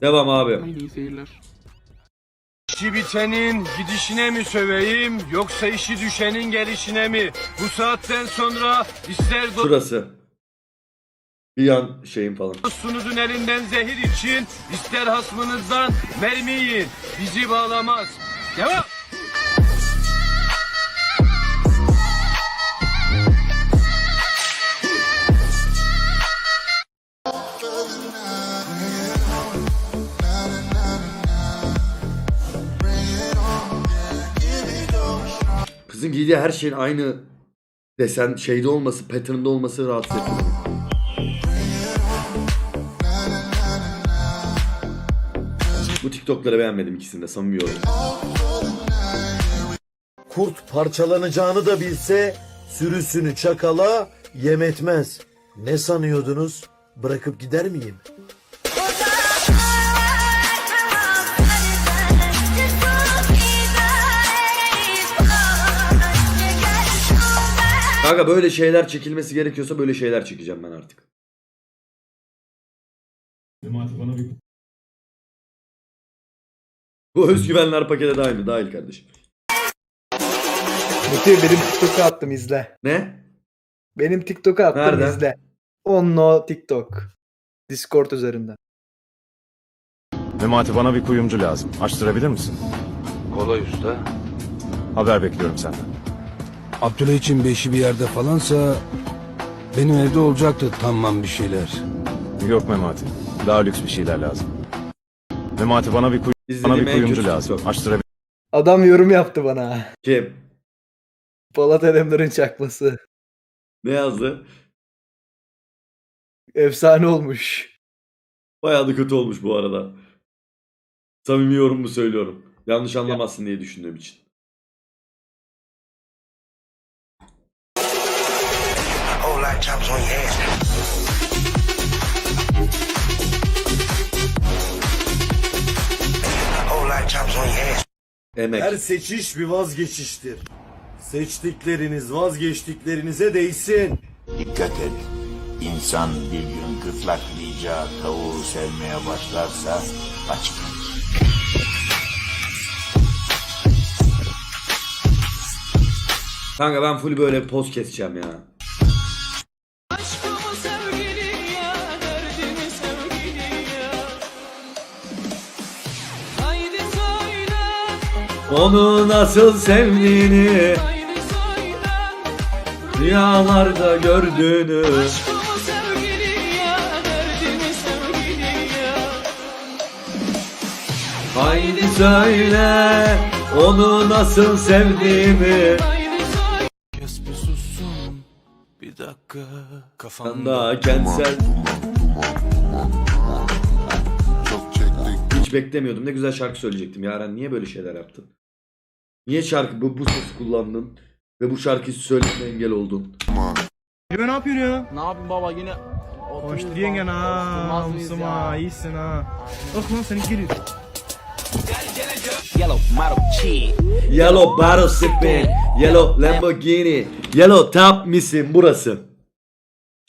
Devam abi. İyi seyirler. İşi bitenin gidişine mi söveyim yoksa işi düşenin gelişine mi? Bu saatten sonra ister Şurası. Bir yan şeyim falan. dostunuzun elinden zehir için ister hasmınızdan mermi yiyin. Bizi bağlamaz. Devam. Kızın giydiği her şeyin aynı desen şeyde olması, pattern'da olması rahatsız ediyor. Bu TikTok'ları beğenmedim ikisini de samimi yorum. Kurt parçalanacağını da bilse sürüsünü çakala yem etmez. Ne sanıyordunuz? Bırakıp gider miyim? Kanka böyle şeyler çekilmesi gerekiyorsa böyle şeyler çekeceğim ben artık. Bu özgüvenler pakete dahil mi? Dahil kardeşim. Mutlu benim TikTok'a attım izle. Ne? Benim TikTok'a attım Nereden? izle. Onno TikTok. Discord üzerinden. Memati bana bir kuyumcu lazım. Açtırabilir misin? Kolay usta. Haber bekliyorum senden. Abdülay için beşi bir yerde falansa benim evde olacaktı tamam bir şeyler. Yok Memati. Daha lüks bir şeyler lazım. Memati bana bir, kuy- bana İzlediğim bir en kuyumcu lazım. TikTok. Açtırabilir Adam yorum yaptı bana. Kim? Polat Alemdar'ın çakması. Ne yazdı? Efsane olmuş. Bayağı da kötü olmuş bu arada. Samimi yorumumu söylüyorum. Yanlış anlamazsın diye düşündüğüm için. Of choppers on your ass. Whole lot of choppers on your ass. Emek. Her seçiş bir vazgeçiştir. Seçtikleriniz vazgeçtiklerinize değsin. Dikkat et. İnsan bir gün gırtlaklayacağı tavuğu sevmeye başlarsa aç kalır. Kanka ben full böyle poz keseceğim ya. Onu nasıl sevdiğini rüyalarda gördüğünü. Haydi söyle onu nasıl sevdiğimi. Kes bir sussun bir dakika Kanda kentsel beklemiyordum ne güzel şarkı söyleyecektim Yaren niye böyle şeyler yaptın? Niye şarkı bu, bu ses kullandın? Ve bu şarkıyı söylemeye engel oldun. ne yapıyorsun ya? Ne yapayım baba yine Hoş yengen ha. Mustafa iyisin ha. Bak lan seni geliyor. Yellow Battle Sippin Yellow Lamborghini Yellow Top misin burası?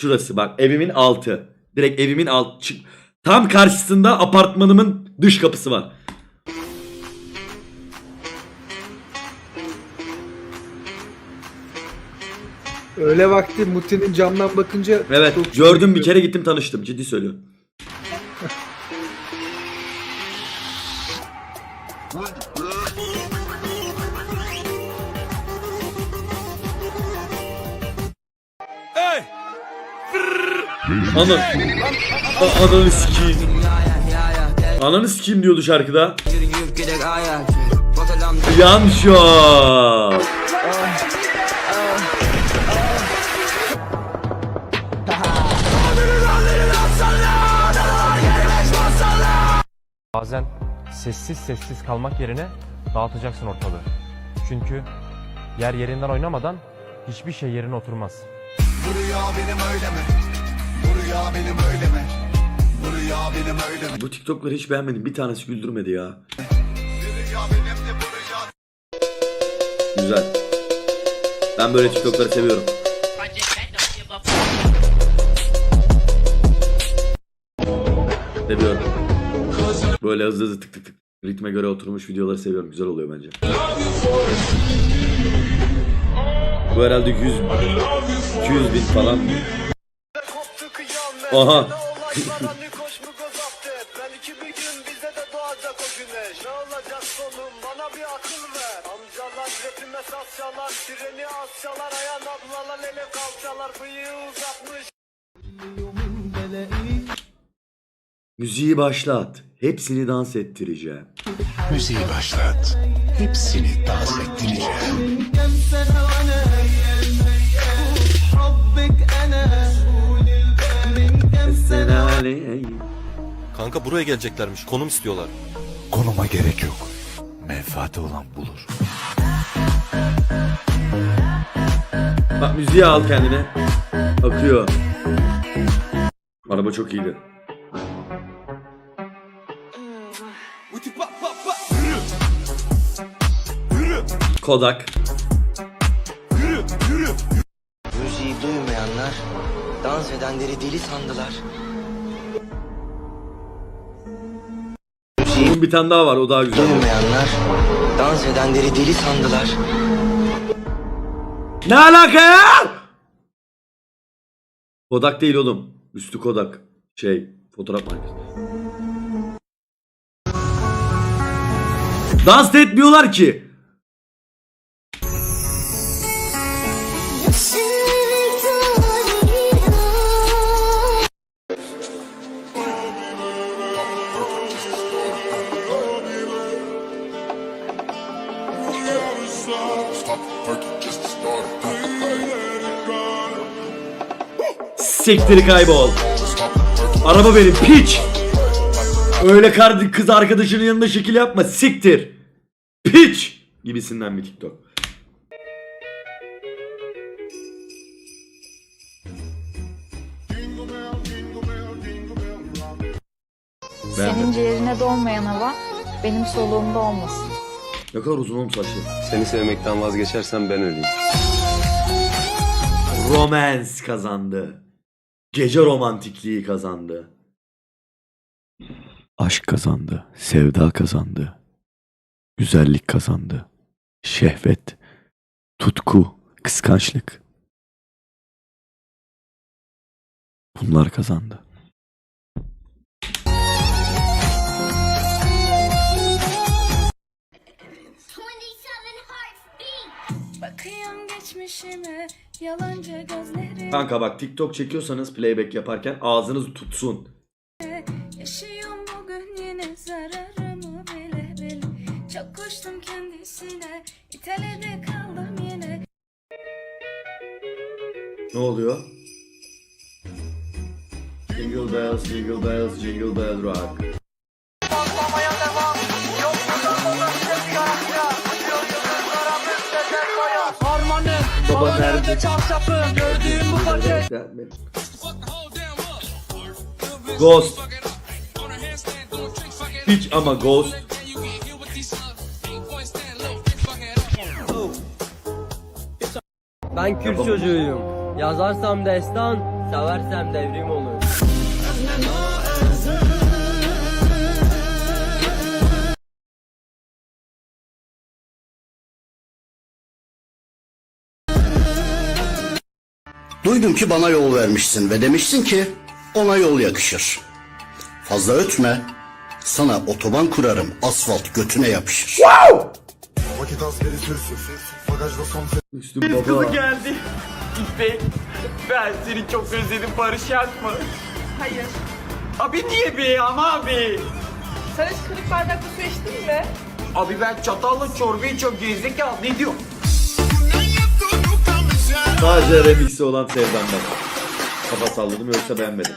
Şurası bak evimin altı. Direkt evimin alt çık- Tam karşısında apartmanımın dış kapısı var. Öyle vakti Muti'nin camdan bakınca Evet çok gördüm bir kere gittim tanıştım ciddi söylüyorum. Ana A- Ananı sikeyim. Ananı sikeyim diyordu şarkıda. Yan şok. Bazen sessiz sessiz kalmak yerine dağıtacaksın ortalığı. Çünkü yer yerinden oynamadan hiçbir şey yerine oturmaz. Bu TikTok'ları hiç beğenmedim. Bir tanesi güldürmedi ya. Güzel. Ben böyle TikTok'ları seviyorum. Seviyorum. Böyle hızlı hızlı tık tık tık ritme göre oturmuş videoları seviyorum. Güzel oluyor bence. Bu herhalde 100 200 bin falan. Aha. treni asçalar, ayan ablalar, ele kalçalar, bıyığı uzatmış. Müziği başlat. Hepsini dans ettireceğim. Müziği başlat. Hepsini dans ettireceğim. Kanka buraya geleceklermiş. Konum istiyorlar. Konuma gerek yok. Menfaati olan bulur. Bak müziği al kendine. Akıyor. Araba çok iyiydi. Kodak. Müziği duymayanlar dans edenleri deli sandılar. Bunun bir tane daha var o daha güzel. Duymayanlar dans edenleri deli sandılar. Ne alaka ya? Kodak değil oğlum. Üstü Kodak. Şey fotoğraf markası. Dans da etmiyorlar ki. Siktir kaybol. Araba benim piç. Öyle kar kız arkadaşının yanında şekil yapma siktir. Piç gibisinden bir TikTok. Senin ciğerine dolmayan hava benim soluğumda olmasın. Ne kadar uzun oğlum saçlı. Seni sevmekten vazgeçersem ben öleyim. Romance kazandı. Gece romantikliği kazandı. Aşk kazandı. Sevda kazandı. Güzellik kazandı. Şehvet. Tutku. Kıskançlık. Bunlar kazandı. Bakıyorum geçmişime yalancı gözleri Kanka bak TikTok çekiyorsanız playback yaparken ağzınız tutsun. Yaşıyorum bugün yine zararımı bile bile Çok koştum kendisine İtalya'da kaldım yine Ne oluyor? Jingle bells, jingle bells, jingle bell rock. Baba nerede? Ghost. Hiç ama Ghost. Ben Kürt çocuğuyum. Yazarsam destan, seversem devrim olur. Duydum ki bana yol vermişsin ve demişsin ki ona yol yakışır. Fazla ötme. Sana otoban kurarım. Asfalt götüne yapışır. Müslüm baba. geldi. İpek, ben seni çok özledim Barış yapma. Hayır Abi niye be ama abi? Sen hiç kırık bardaklı su içtin mi? Abi ben çatalla çorba içiyorum gerizekalı ne diyor? Sadece remixi olan sevdamdan. Kafa salladım yoksa beğenmedim.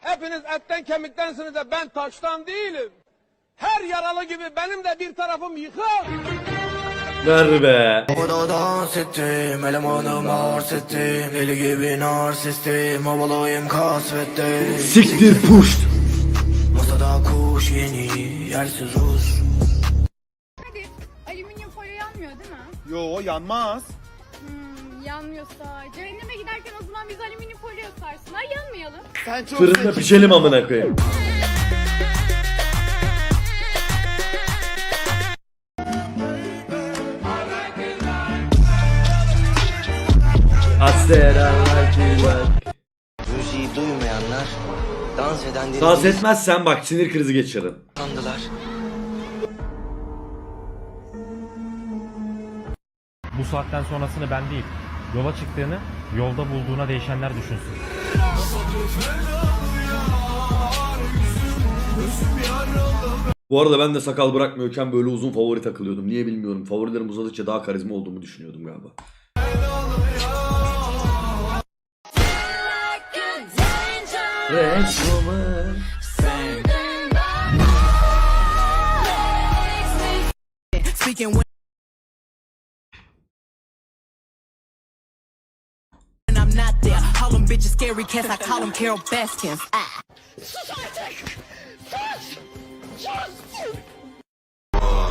Hepiniz etten kemiktensiniz de ben taştan değilim. Her yaralı gibi benim de bir tarafım yıkık. Ver be. Orada dans ettim, elemanım arz ettim Deli gibi narsistim, havalayım kasvettim Siktir puşt. Yeni, yersiz uz Hadi alüminyum folyo yanmıyor değil mi? Yo yanmaz. Hmm, yanmıyorsa. Cehenneme giderken o zaman biz alüminyum folyo sarsın. Ha yanmayalım. Fırında pişelim amına koyayım. You like. Müziği duymayanlar dans edenleri Dans etmezsen bak sinir krizi geçiririm. sandılar. Bu saatten sonrasını ben değil, yola çıktığını, yolda bulduğuna değişenler düşünsün. Bu arada ben de sakal bırakmıyorken böyle uzun favori takılıyordum. Niye bilmiyorum. Favorilerim uzadıkça daha karizma olduğumu düşünüyordum galiba. Red woman. I'm not there. Call them bitches scary cats. I call them Carol Baskins.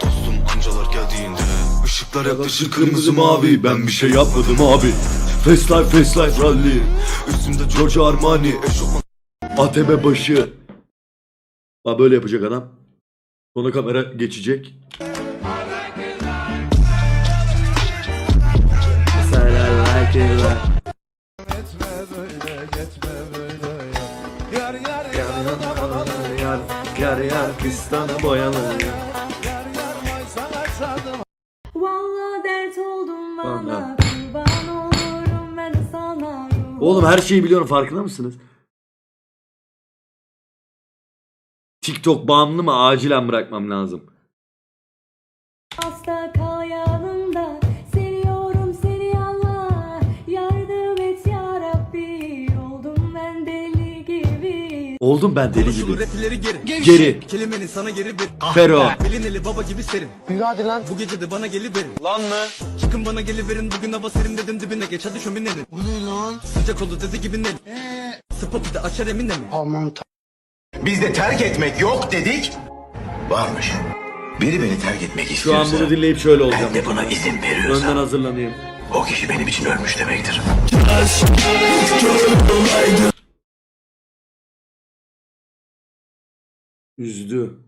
Dostum amcalar geldiğinde ışıklar Yaklaşır kırmızı mavi ben bir şey yapmadım abi Fast life fast life rally Üstümde Giorgio Armani eşofman ATM başı Ha böyle yapacak adam Sonra kamera geçecek Yar yar pistana boyalı Vallahi dert oldum Vallahi. kurban olurum ben sana. Oğlum her şeyi biliyorum farkında mısınız? TikTok bağımlı mı? Acilen bırakmam lazım. Hasta kal yanımda. Seviyorum seni Allah. Yardım et ya Rabbi. Oldum ben deli gibi. Oldum ben deli gibi. Rapleri geri. Geri. Kelimenin sana geri bir. Fero. Elin eli baba gibi serin. hadi lan. Bu gece de bana geliverin. Lan mı? Çıkın bana geliverin. Bugün hava serin dedim dibine geç hadi şöminenin. Bu ne lan? Sıcak oldu dedi gibi ne? Eee. Spot de açar eminle mi? Bizde terk etmek yok dedik. Varmış. Biri beni terk etmek Şu istiyorsa an bunu dinleyip şöyle olacağım. ben de buna izin Önden veriyorsam hazırlanayım. o kişi benim için ölmüş demektir. Üzdü.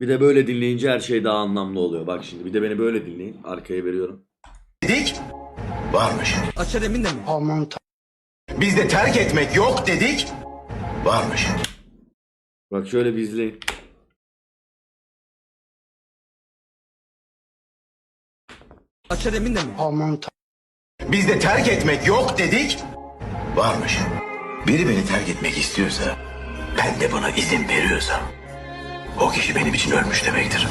Bir de böyle dinleyince her şey daha anlamlı oluyor. Bak şimdi bir de beni böyle dinleyin. Arkaya veriyorum. Dedik. Varmış. Açar eminle mi? Bizde terk etmek yok dedik. Varmış. Bak şöyle bir izleyin. Açar eminle mi? Bizde terk etmek yok dedik. Varmış. Biri beni terk etmek istiyorsa ben de buna izin veriyorsam o kişi benim için ölmüş demektir.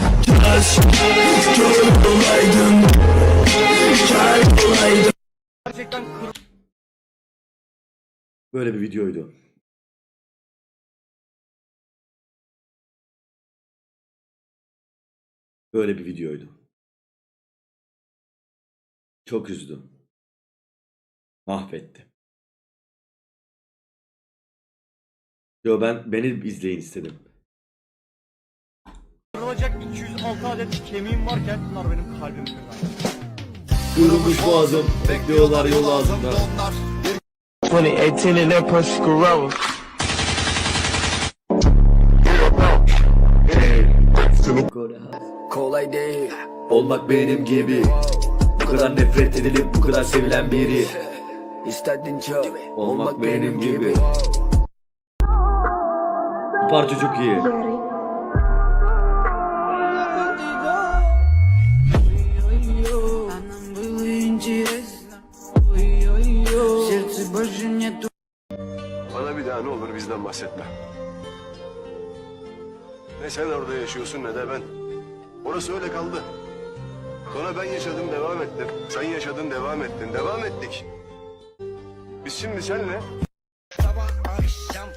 Böyle bir videoydu. Böyle bir videoydu. Çok üzdü. Mahvetti. Yo ben beni izleyin istedim. Kırılacak 206 adet kemiğim varken bunlar benim kalbim Kırılmış boğazım, bekliyorlar yol ağzında. 2018 in that pussy. Kolay değil. Olmak benim gibi. Bu kadar nefret edilip bu kadar sevilen biri. İstedin çok. Olmak benim gibi. Bu parça çok iyi. Ne sen orada yaşıyorsun ne de ben. Orası öyle kaldı. Sonra ben yaşadım devam ettim. Sen yaşadın devam ettin. Devam ettik. Biz şimdi senle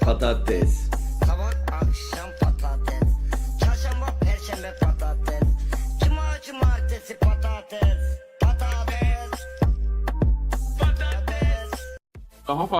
Patates. Sabah akşam patates. Çarşamba perşembe patates. Cuma cumartesi patates. Patates. Patates.